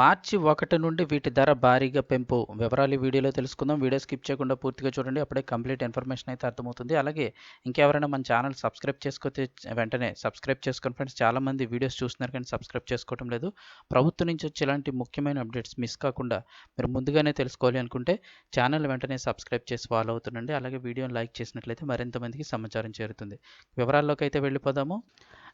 మార్చి ఒకటి నుండి వీటి ధర భారీగా పెంపు. వివరాలు వీడియోలో తెలుసుకుందాం. వీడియో స్కిప్ చేయకుండా పూర్తిగా చూడండి. అప్పుడే కంప్లీట్ ఇన్ఫర్మేషన్ అయితే అర్థమవుతుంది. అలాగే ఇంకెవరైనా మన ఛానల్ సబ్స్క్రైబ్ చేసుకోతే వెంటనే సబ్స్క్రైబ్ చేసుకోండి ఫ్రెండ్స్. చాలామంది వీడియోస్ చూస్తున్నారు కానీ సబ్స్క్రైబ్ చేసుకోవడం లేదు. ప్రభుత్వం నుంచి వచ్చే ఇలాంటి ముఖ్యమైన అప్డేట్స్ మిస్ కాకుండా మీరు ముందుగానే తెలుసుకోవాలి అనుకుంటే ఛానల్ వెంటనే సబ్స్క్రైబ్ చేసి ఫాలో అవుతుండండి. అలాగే వీడియోని లైక్ చేసినట్లయితే మరింత మందికి సమాచారం చేరుతుంది. వివరాల్లోకి అయితే వెళ్ళిపోదాము.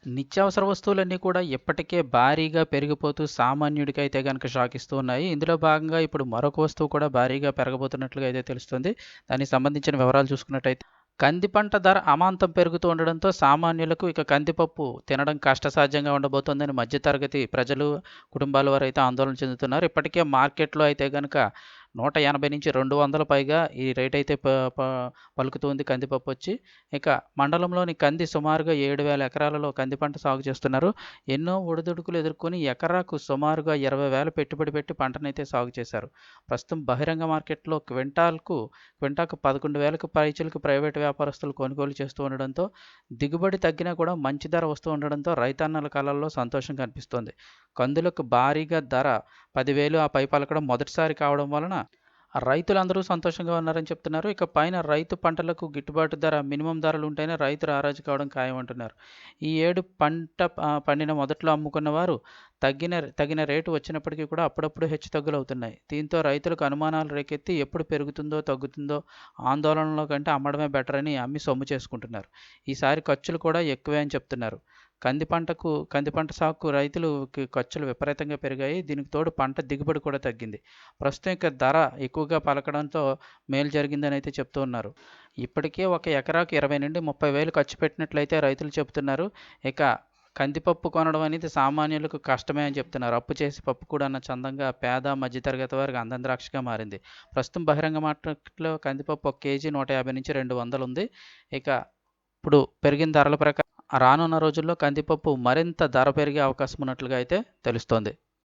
నిత్యావసర వస్తువులన్నీ కూడా ఇప్పటికే భారీగా పెరిగిపోతూ సామాన్యుడికి అయితే కనుక షాక్ ఇస్తూ ఉన్నాయి. ఇందులో భాగంగా ఇప్పుడు మరొక వస్తువు కూడా భారీగా పెరగబోతున్నట్లుగా అయితే తెలుస్తుంది. దానికి సంబంధించిన వివరాలు చూసుకున్నట్టయితే కంది పంట ధర అమాంతం పెరుగుతూ ఉండడంతో సామాన్యులకు ఇక కందిపప్పు తినడం కష్టసాధ్యంగా ఉండబోతోందని మధ్యతరగతి ప్రజలు కుటుంబాల వారు అయితే ఆందోళన చెందుతున్నారు. ఇప్పటికే మార్కెట్లో అయితే కనుక నూట ఎనభై నుంచి రెండు వందల పైగా ఈ రేట్ అయితే ప ప పలుకుతుంది కందిపప్పు వచ్చి. ఇక మండలంలోని కంది సుమారుగా ఏడు వేల ఎకరాలలో కంది పంట సాగు చేస్తున్నారు. ఎన్నో ఒడిదుడుకులు ఎదుర్కొని ఎకరాకు సుమారుగా ఇరవై వేల పెట్టుబడి పెట్టి పంటనైతే సాగు చేశారు. ప్రస్తుతం బహిరంగ మార్కెట్లో క్వింటాల్కు క్వింటాకు పదకొండు వేలకు పైచలకు ప్రైవేటు వ్యాపారస్తులు కొనుగోలు చేస్తూ ఉండడంతో దిగుబడి తగ్గినా కూడా మంచి ధర వస్తూ ఉండడంతో రైతన్నల కళల్లో సంతోషం కనిపిస్తోంది. కందులకు భారీగా ధర పదివేలు ఆ పై పలకడం మొదటిసారి కావడం వలన రైతులందరూ సంతోషంగా ఉన్నారని చెప్తున్నారు. ఇక పైన రైతు పంటలకు గిట్టుబాటు ధర మినిమం ధరలు ఉంటేనే రైతులు ఆరాజు కావడం ఖాయం అంటున్నారు ఈ ఏడు పంట పండిన మొదట్లో అమ్ముకున్న వారు తగ్గిన తగిన రేటు వచ్చినప్పటికీ కూడా అప్పుడప్పుడు హెచ్చు తగ్గులు అవుతున్నాయి దీంతో రైతులకు అనుమానాలు రేకెత్తి ఎప్పుడు పెరుగుతుందో తగ్గుతుందో ఆందోళనలో కంటే అమ్మడమే బెటర్ అని అమ్మి సొమ్ము చేసుకుంటున్నారు. ఈసారి ఖర్చులు కూడా ఎక్కువే అని చెప్తున్నారు. కంది పంటకు కంది పంట సాగుకు రైతులు ఖర్చులు విపరీతంగా పెరిగాయి. దీనికి తోడు పంట దిగుబడి కూడా తగ్గింది. ప్రస్తుతం ఇక ధర ఎక్కువగా పలకడంతో మేలు జరిగిందని అయితే చెప్తూ ఉన్నారు. ఇప్పటికే ఒక ఎకరాకు ఇరవై నుండి ముప్పై వేలు ఖర్చు పెట్టినట్లయితే రైతులు చెప్తున్నారు ఇక కందిపప్పు కొనడం అనేది సామాన్యులకు కష్టమే అని చెప్తున్నారు. అప్పు చేసి పప్పు కూడా అన్న చందంగా పేద మధ్యతరగతి వారికి అందం ద్రాక్షగా మారింది. ప్రస్తుతం బహిరంగ మార్కెట్లో కందిపప్పు ఒక కేజీ నూట యాభై నుంచి రెండు వందలు ఉంది. ఇక ఇప్పుడు పెరిగిన ధరల ప్రకారం రానున్న రోజుల్లో కందిపప్పు మరింత ధర పెరిగే అవకాశం ఉన్నట్లుగా అయితే తెలుస్తోంది.